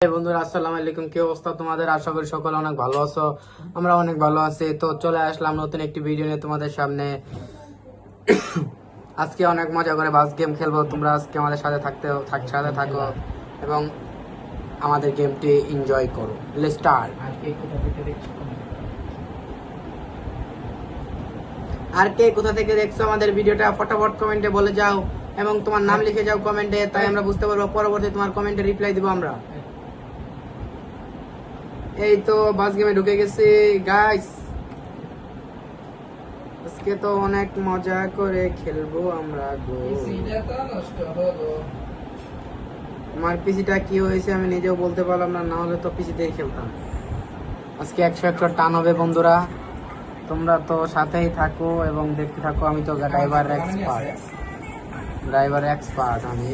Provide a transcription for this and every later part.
বন্ধুরা আসসালামু আলাইকুম। কি অবস্থা তোমাদের? আশা করি সকলে অনেক ভালো আছো। আমরা অনেক ভালো আছি। তো চলে আসলাম নতুন একটি ভিডিও নিয়ে তোমাদের সামনে। আজকে অনেক মজা করে বাস গেম খেলব। তোমরা আজকে আমাদের সাথে থাকতে সাথে থাকো এবং আমাদের গেমটি এনজয় করো। স্টার্ট আর কে কোথা থেকে দেখছ? আমাদের ভিডিওটা? ফটাফট কমেন্টে বলে যাও এবং তোমার নাম লিখে যাও কমেন্টে। তাই আমরা বুঝতে পারব। পরবর্তী তোমার কমেন্টে রিপ্লাই দিব আমরা। এই তো বাস গেমে ঢুকে গেছি গাইস আজকে তো অনেক মজা করে খেলব আমরা গো। আমার পিসিটা কি হয়েছে আমি নিজেও বলতে পারলাম না না হলে তো পিসি দিয়ে খেলতাম। আজকে একশো একশো টান হবে বন্ধুরা। তোমরা তো সাথেই থাকো এবং দেখতে থাকো আমি তো ড্রাইভার এক্সপার্ট ড্রাইভার এক্সপার্ট আমি।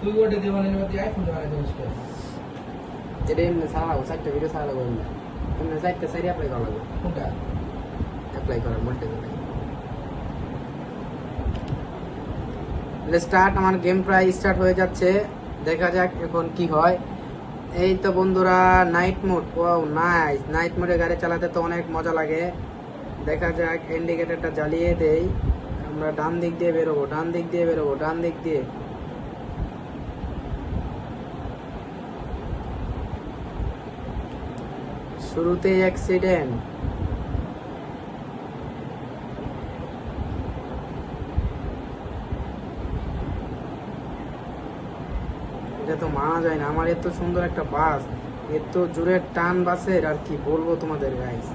তুই ওটা দিয়ে মধ্যে আইফোন বানালি মুশকিল এটা এমনি সারা লাগবো চারটে ভিডিও সারা লাগবো এমনি এমনি চারটে সাইড অ্যাপ্লাই করা লাগবে কোনটা অ্যাপ্লাই করার স্টার্ট আমার গেম প্রায় স্টার্ট হয়ে যাচ্ছে। দেখা যাক এখন কি হয়। এই তো বন্ধুরা নাইট মোড ও নাইস নাইট মোডে গাড়ি চালাতে তো অনেক মজা লাগে। দেখা যাক ইন্ডিকেটরটা জ্বালিয়ে দেই। আমরা ডান দিক দিয়ে বেরোবো ডান দিক দিয়ে বেরোবো ডান দিক দিয়ে। শুরুতেই অ্যাক্সিডেন্ট এটা তো মানা যায় না। আমার এত সুন্দর একটা বাস। এত জোরে টান বাসের, আর কি বলব তোমাদের গাইস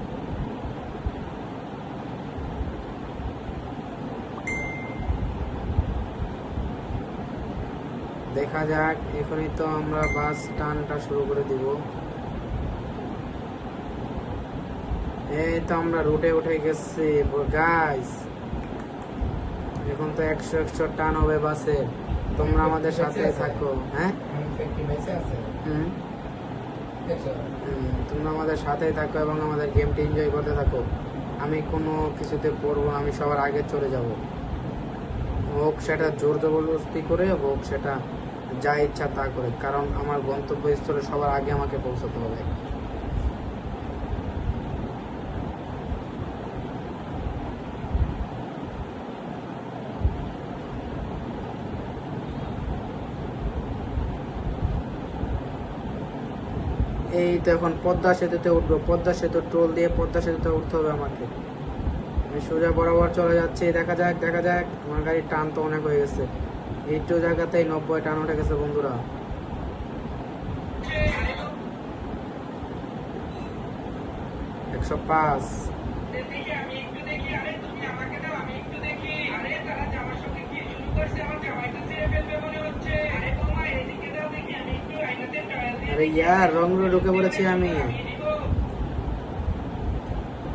দেখা যাক, এখনই তো আমরা বাস টানটা শুরু করে দিব। এই তো আমরা রুটে উঠে গেছি গাইস এখন তো একশো একশো টান হবে বাসের তোমরা আমাদের সাথে থাকো হ্যাঁ? তোমরা আমাদের সাথেই থাকো এবং আমাদের গেমটি এনজয় করতে থাকো। আমি কোনো কিছুতে পড়ব আমি সবার আগে চলে যাব। হোক সেটা জোর জবরদস্তি করে হোক সেটা যা ইচ্ছা তা করে কারণ আমার গন্তব্যস্থলে সবার আগে আমাকে পৌঁছাতে হবে। এই তো এখন পদ্মা সেতুতে উঠবো। পদ্মা সেতু টোল দিয়ে পদ্মা সেতুতে উঠতে হবে আমাকে। আমি সোজা বরাবর চলে যাচ্ছি, দেখা যাক দেখা যাক। আমার গাড়ির টান তো অনেক হয়ে গেছে। একটু জায়গাতেই নব্বই টান উঠে গেছে, বন্ধুরা। একশো পাঁচ। ইয়ার, রং রোড ঢুকে পড়েছি আমি।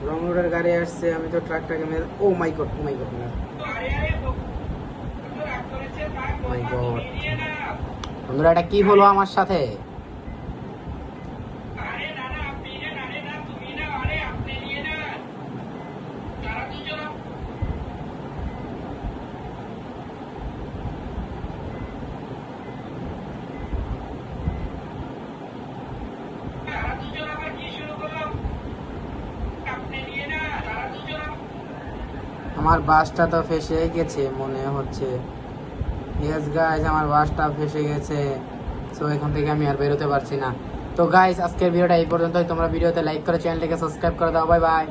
রং রোডের গাড়ি আসছে, আমি তো ট্রাকটাকে মেরে ও my god my god my god. বন্ধুরা, এটা কি হলো আমার সাথে? আমার বাসটা তো ফেসে গেছে, মনে হচ্ছে। ইয়েস গাইজ আমার বাসটা ফেসে গেছে। সো এখান থেকে আমি আর বেরোতে পারছি না। তো গাইজ আজকের ভিডিওটা এই পর্যন্তই। তোমরা ভিডিওতে লাইক করে চ্যানেলটাকে সাবস্ক্রাইব করে দাও। Bye bye